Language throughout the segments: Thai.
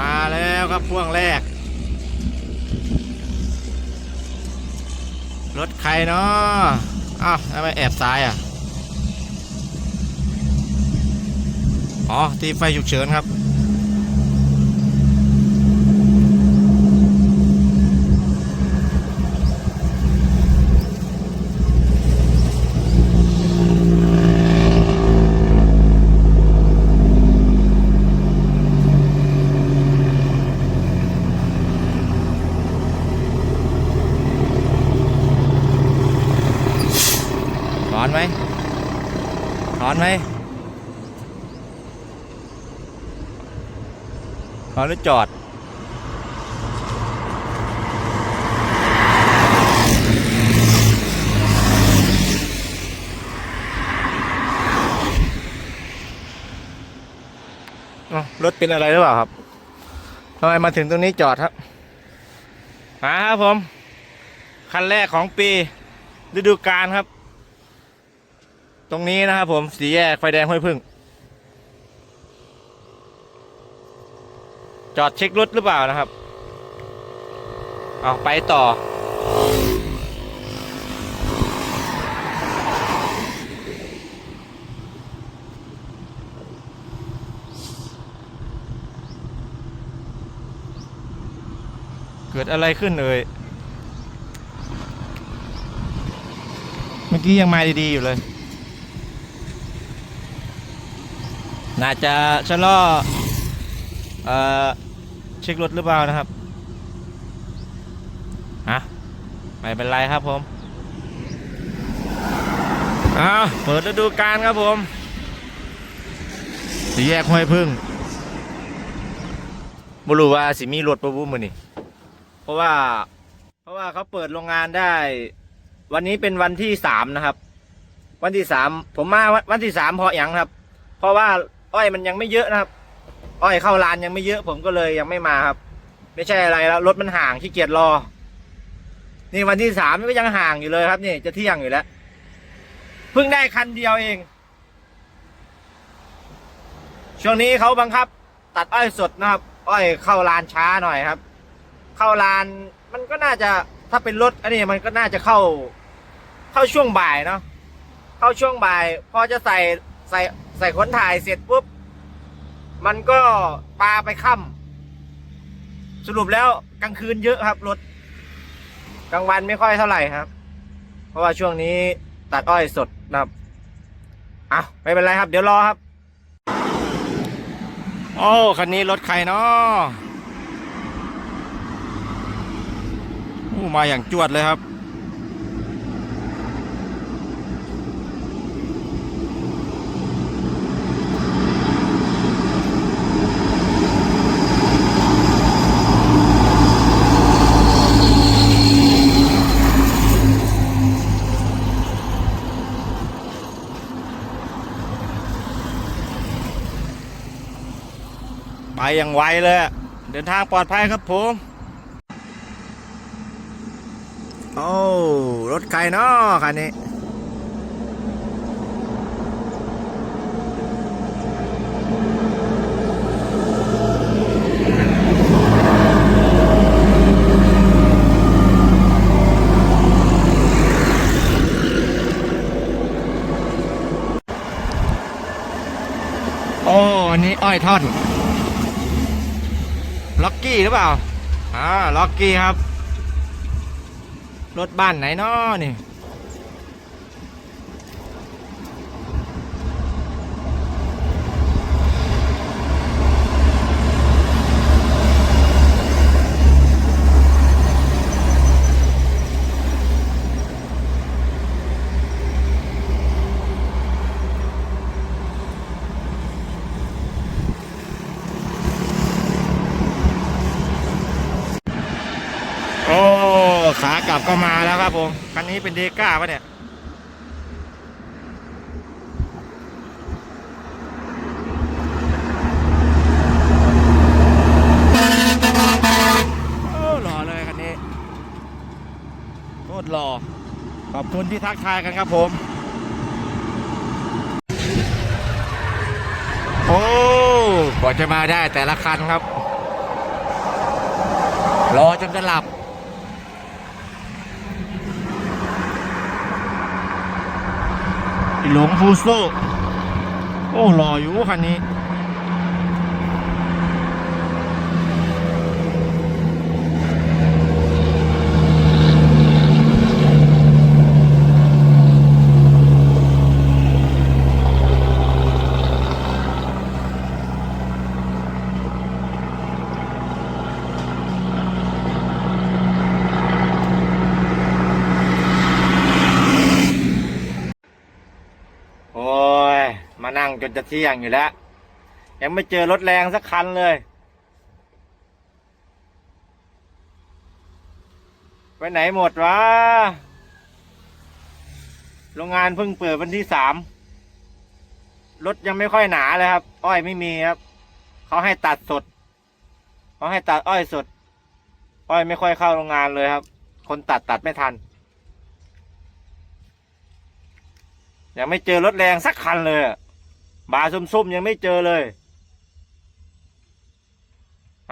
มาแล้วครับพ่วงแรก รถใครเนาะอ้าวทำไมแอบซ้ายอะ อ๋อ ตีไฟฉุกเฉินครับ ถอนไหม ถอน ไหมถอนหรือจอดรถเป็นอะไรหรือเปล่าครับทำไมมาถึงตรงนี้จอดครับมาครับผม คันแรกของปีฤดูกาลครับ ตรงนี้นะครับผมสีแยกไฟแดงห้วยพึ่ง จอดเช็ครถหรือเปล่านะครับ เอาไปต่อ เกิดอะไรขึ้นเอ่ยเมื่อกี้ยังมาดี ๆ อยู่เลย น่าจะชะลอเอ่อเช็ครถหรือเปล่านะครับฮะไม่เป็นไรครับผมอ้าวเปิดฤดูกาลครับผมสีแยกห้วยพึ่งบรู้ว่าสิมีรถประวุ้มือนี่เพราะว่า เพราะว่าเขาเปิดโรงงานได้ วันนี้เป็นวันที่สามนะครับ วันที่สามผมมาวันวันที่สามเพราะอย่างครับ เพราะว่า อ้อยมันยังไม่เยอะนะครับ อ้อยเข้าร้านยังไม่เยอะ ผมก็เลยยังไม่มาครับ ไม่ใช่อะไรแล้วรถมันห่างขี้เกียจรอ นี่วันที่สามก็ยังห่างอยู่เลยครับ นี่จะเที่ยงอยู่แล้วเพิ่งได้คันเดียวเอง ช่วงนี้เขาบังคับ ตัดอ้อยสดนะครับ อ้อยเข้าร้านช้าหน่อยครับ เข้าร้านมันก็น่าจะถ้าเป็นรถอันนี้มันก็น่าจะเข้า เข้าช่วงบ่ายเนาะเข้าช่วงบ่าย พอจะใส่ใส่ ใส่ขนถ่ายเสร็จปุ๊บ มันก็ปลาไปค่ำสรุปแล้วกลางคืนเยอะครับ รถ กลางวันไม่ค่อยเท่าไหร่ครับ เพราะว่าช่วงนี้ตัดอ้อยสดนะครับอะไม่เป็นไรครับ เดี๋ยวรอครับ โอ้คันนี้รถใครเนาะมาอย่างจวดเลยครับ ไปอย่างไวเลย เดินทางปลอดภัยครับผม โอ้ รถใครเนาะคันนี้โอ้ อันนี้อ้อยท่อน ล็อกกี้หรือเปล่าอ่าล็อกกี้ครับ รถบ้านไหนนาะนี่ โอ้ ขากลับก็มาแล้วครับผม คันนี้เป็นเดก้าปะเนี่ย โอ้หล่อเลยคันนี้ โคตรหล่อ ขอบคุณที่ทักทายกันครับผม โอ้กว่าจะมาได้แต่ละคันครับ รอจนจะหลับ หลงฟูโซโอ้รออยู่คันนี้ โอ้ย มานั่ง จนจะเที่ยงอยู่แล้ว ยังไม่เจอรถแรงสักคันเลย ไปไหนหมดวะโรงงานเพิ่งเปิดวันที่สามรถยังไม่ค่อยหนาเลยครับ อ้อยไม่มีครับ เขาให้ตัดสด เขาให้ตัดอ้อยสด อ้อยไม่ค่อยเข้าโรงงานเลยครับ คนตัดตัดไม่ทัน ยังไม่เจอรถแรงสักคันเลย บาส้มๆยังไม่เจอเลย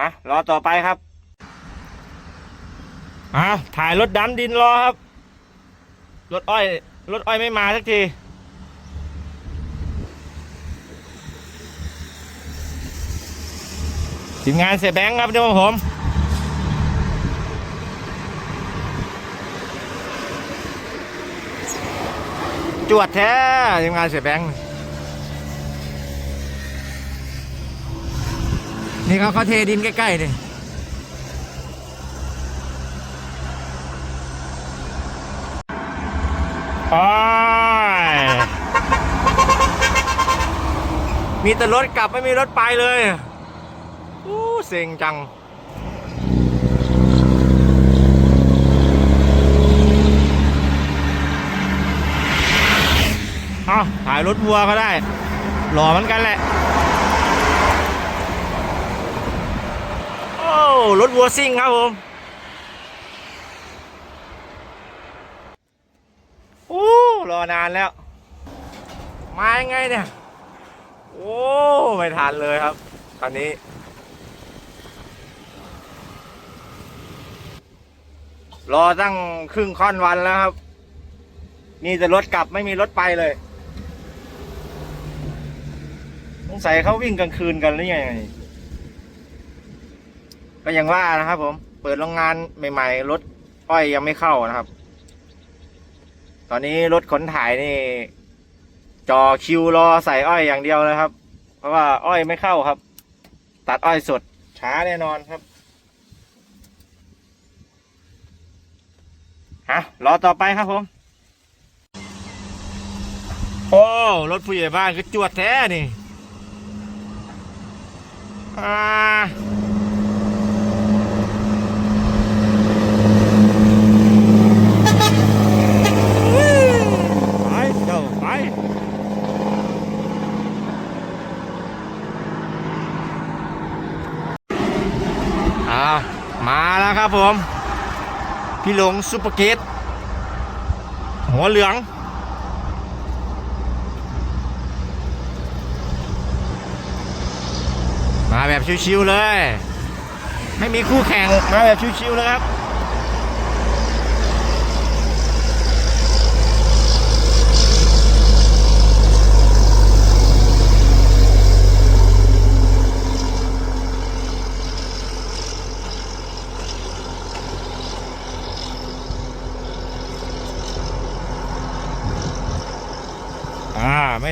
ฮะรอต่อไปครับอะถ่ายรถดำดินรอครับ รถอ้อย รถอ้อยไม่มาสักทีทีมงานเสียแบงค์ครับเดี๋ยวผมจวดแท้ทีมงานเสียแบงค์ นี่เขาเขาเทดินใกล้ๆเลยโอ้ยมีแต่รถกลับไม่มีรถไปเลยอู้เซ็งจังเอาถ่ายรถวัวก็ได้ หล่อเหมือนกันแหละ โอ้ รถวัวซิ่งครับผมโอ้รอนานแล้ว มายังไงเนี่ย โอ้ ไม่ทันเลยครับ ตอนนี้รอตั้งครึ่งค่อนวันแล้วครับ มีแต่รถกลับไม่มีรถไปเลย สงสัยเขาวิ่งกลางคืนกันหรือยังไง ก็ยังว่านะครับผมเปิดโรงงานใหม่ ๆ รถอ้อยยังไม่เข้านะครับ ตอนนี้รถขนถ่ายนี่จอคิวรอใส่อ้อยอย่างเดียวเลยครับ เพราะว่าอ้อยไม่เข้าครับ ตัดอ้อยสดช้าแน่นอนครับฮะรอต่อไปครับผมโอ้รถผู้ใหญ่บ้านก็จวดแท้นี่อ่าไปเจ้าไป อ่า มาแล้วครับผม พี่หลงซุปเปอร์เกตหัวเหลือง มาแบบชิวๆเลย ไม่มีคู่แข่งมาแบบชิวๆเลยครับ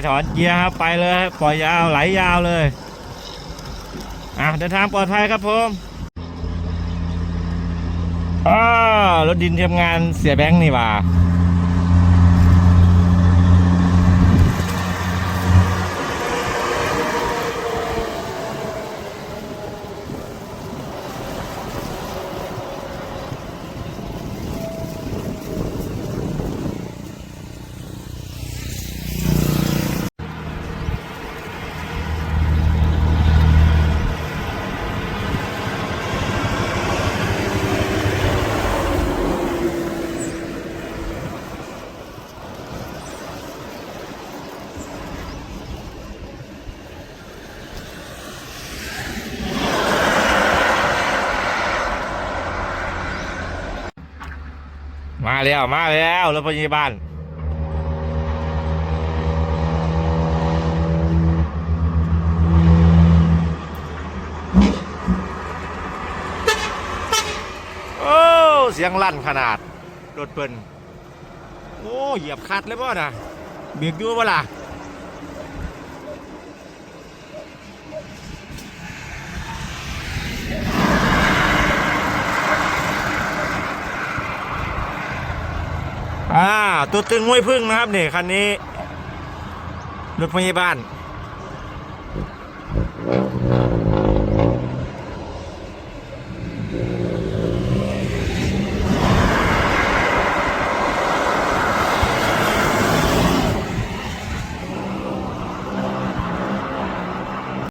ถอนเกียร์ครับไปเลยครับปล่อยยาวไหลยาวเลยอะเดินทางปลอดภัยครับผมอ้ารถดินทำงานเสียแบงค์นี่ว่า มาแล้ว มาแล้วรถพยาบาลโอ้เสียงลั่นขนาดรถเปิ้นโอ้เหยียบคัดเลยป่ะนะเบรกด้วยเวลา ตัวตึงห้วยพึ่งนะครับนี่คันนี้รถพยาบาล